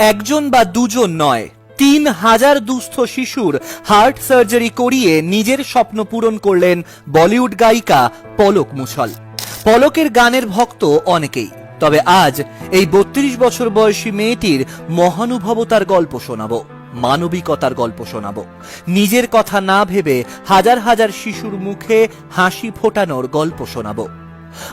একজন বা দুজন নয়, তিন হাজার দুস্থ শিশুর হার্ট সার্জারি করিয়ে নিজের স্বপ্ন পূরণ করলেন বলিউড গায়িকা পলক মুছল। পলকের গানের ভক্ত অনেকেই, তবে আজ এই বত্রিশ বছর বয়সী মেয়েটির মহানুভবতার গল্প শোনাবো, মানবিকতার গল্প শোনাবো। নিজের কথা না ভেবে হাজার হাজার শিশুর মুখে হাসি ফোটানোর গল্প শোনাবো।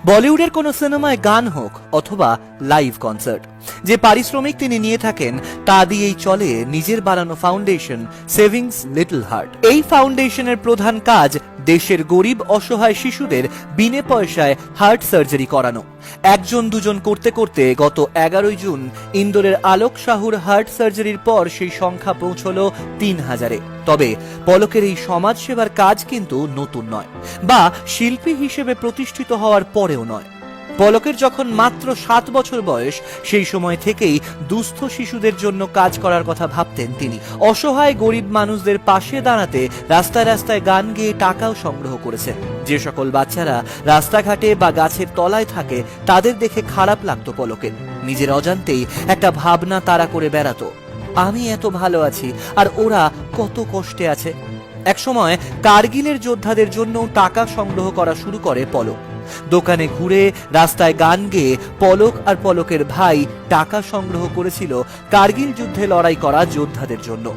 বলিউডের কোনো সিনেমায় গান হোক অথবা লাইভ কনসার্ট। যে পারিশ্রমিক তিনি নিয়ে থাকেন, তা দিয়েই চলে নিজের বানানো ফাউন্ডেশন সেভিংস লিটল হার্ট। এই ফাউন্ডেশনের প্রধান কাজ দেশের গরিব, অসহায় শিশুদের বিনে পয়সায় হার্ট সার্জারি করানো। একজন দুজন করতে করতে গত এগারোই জুন ইন্দোরের আলোক শাহুর হার্ট সার্জারির পর সেই সংখ্যা পৌঁছল তিন হাজারে। তবে পলকের এই সমাজসেবার কাজ কিন্তু নতুন নয়, বা শিল্পী হিসেবে প্রতিষ্ঠিত হওয়ার পরেও নয়। পলকের যখন মাত্র সাত বছর বয়স, সেই সময় থেকেই দুস্থ শিশুদের জন্য কাজ করার কথা ভাবতেন তিনি। অসহায় গরিব মানুষদের পাশে দাঁড়াতে রাস্তায় রাস্তায় গান গেয়ে টাকাও সংগ্রহ করেছেন। যে সকল বাচ্চারা রাস্তাঘাটে বা গাছের তলায় থাকে, তাদের দেখে খারাপ লাগতো পলকের নিজের অজান্তেই একটা ভাবনা তারা করে বেড়াতো। আমি এত ভালো আছি, আর ওরা কত কষ্টে আছে। একসময় কার্গিলের যোদ্ধাদের জন্য টাকা সংগ্রহ করা শুরু করে পলক। দোকানে ঘুরে রাস্তায় গান গেয়ে পলক আর পলকের ভাই টাকা সংগ্রহ করেছিল কার্গিল যুদ্ধে লড়াই করা যোদ্ধাদের জন্য।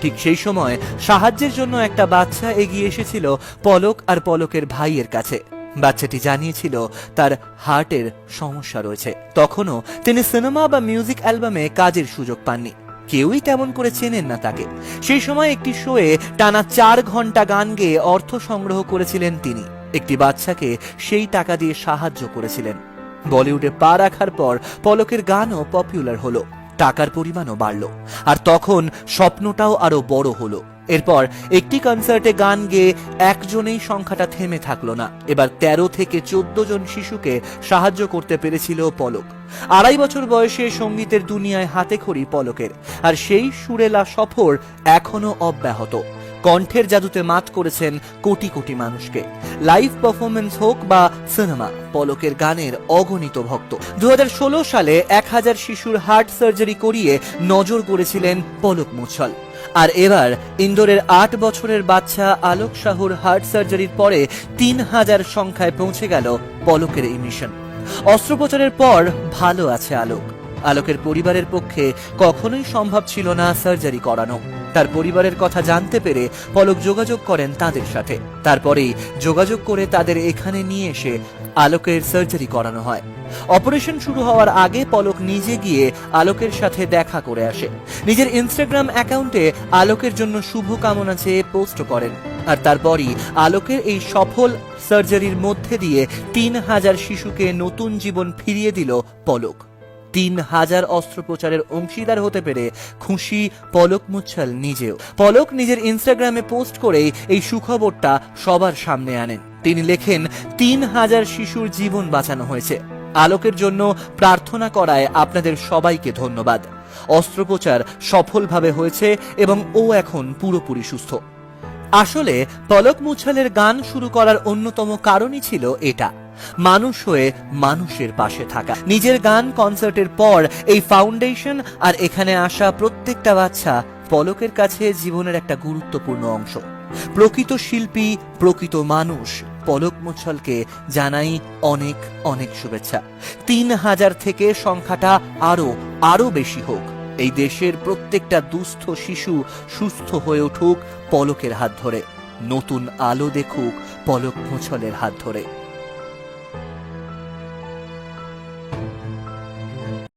ঠিক সেই সময় সাহায্যের জন্য একটা বাচ্চা এগিয়ে এসেছিল পলক আর পলকের ভাইয়ের কাছে। বাচ্চাটি জানিয়েছিল তার হার্টের সমস্যা রয়েছে। তখনও তিনি সিনেমা বা মিউজিক অ্যালবামে কাজের সুযোগ পাননি। কেউই তেমন করে চেনেন না তাকে। সেই সময় একটি শোয়ে টানা চার ঘণ্টা গান গেয়ে অর্থ সংগ্রহ করেছিলেন তিনি। একটি বাচ্চাকে সেই টাকা দিয়ে সাহায্য করেছিলেন। বলিউডে পা রাখার পর পলকের গানও পপুলার হলো। টাকার পরিমাণও বাড়ল। আর তখন স্বপ্নটাও আরও বড় হলো। এরপর একটি কনসার্টে গান গেয়ে একজনেই সংখ্যাটা থেমে থাকল না। এবার তেরো থেকে চোদ্দ জন শিশুকে সাহায্য করতে পেরেছিল পলক। আড়াই বছর বয়সে সঙ্গীতের দুনিয়ায় হাতে খড়ি পলকের। আর সেই সুরেলা সফর এখনও অব্যাহত। কণ্ঠের জাদুতে মাত করেছেন কোটি কোটি মানুষকে। লাইভ পারফরমেন্স হোক বা সিনেমা, পলকের গানের অগণিত ভক্ত। দু হাজার ষোলো সালে এক হাজার শিশুর হার্ট সার্জারি করিয়ে নজর করেছিলেন পলক মুছল। আর এবার ইন্দোরের আট বছরের বাচ্চা আলোক শাহুর হার্ট সার্জারির পরে তিন হাজার সংখ্যায় পৌঁছে গেল পলকের এই মিশন। অস্ত্রোপচারের পর ভালো আছে আলোক। আলোকের পরিবারের পক্ষে কখনোই সম্ভব ছিল না সার্জারি করানো। তার পরিবারের কথা জানতে পেরে পলক যোগাযোগ করেন তাদের সাথে। তারপরেই যোগাযোগ করে তাদের এখানে নিয়ে এসে আলোকের সার্জারি করানো হয়। অপারেশন শুরু হওয়ার আগে পলক নিজে গিয়ে আলোকের সাথে দেখা করে আসে। নিজের ইনস্টাগ্রাম অ্যাকাউন্টে আলোকের জন্য শুভ কামনা চেয়ে পোস্ট করেন। আর তারপরই আলোকের এই সফল সার্জারির মধ্যে দিয়ে তিন হাজার শিশুকে নতুন জীবন ফিরিয়ে দিল পলক। তিন হাজার অস্ত্রোপচারের অংশীদার হতে পেরে খুশি পলক মুচ্ছল নিজেও। পলক নিজের ইনস্টাগ্রামে পোস্ট করেই এই সুখবরটা সবার সামনে আনেন। তিনি লেখেন তিন হাজার শিশুর জীবন বাঁচানো হয়েছে। আলোকের জন্য প্রার্থনা করায় আপনাদের সবাইকে ধন্যবাদ। অস্ত্রোপচার সফলভাবে হয়েছে এবং ও এখন পুরোপুরি সুস্থ। আসলে পলক মুছালের গান শুরু করার অন্যতম কারণই ছিল এটা। মানুষ হয়ে মানুষের পাশে থাকা। নিজের গান কনসার্টের পর এই ফাউন্ডেশন আর এখানে আসা প্রত্যেকটা বাচ্চা পলকের কাছে জীবনের একটা গুরুত্বপূর্ণ অংশ। প্রকৃত শিল্পী, প্রকৃত মানুষ, পলক মুছলকে জানাই অনেক অনেক শুভেচ্ছা। তিন হাজার থেকে সংখ্যাটা আরও আরও বেশি হোক। এই দেশের প্রত্যেকটা দুস্থ শিশু সুস্থ হয়ে উঠুক পলকের হাত ধরে। নতুন আলো দেখুক পলক মুছলের হাত ধরে।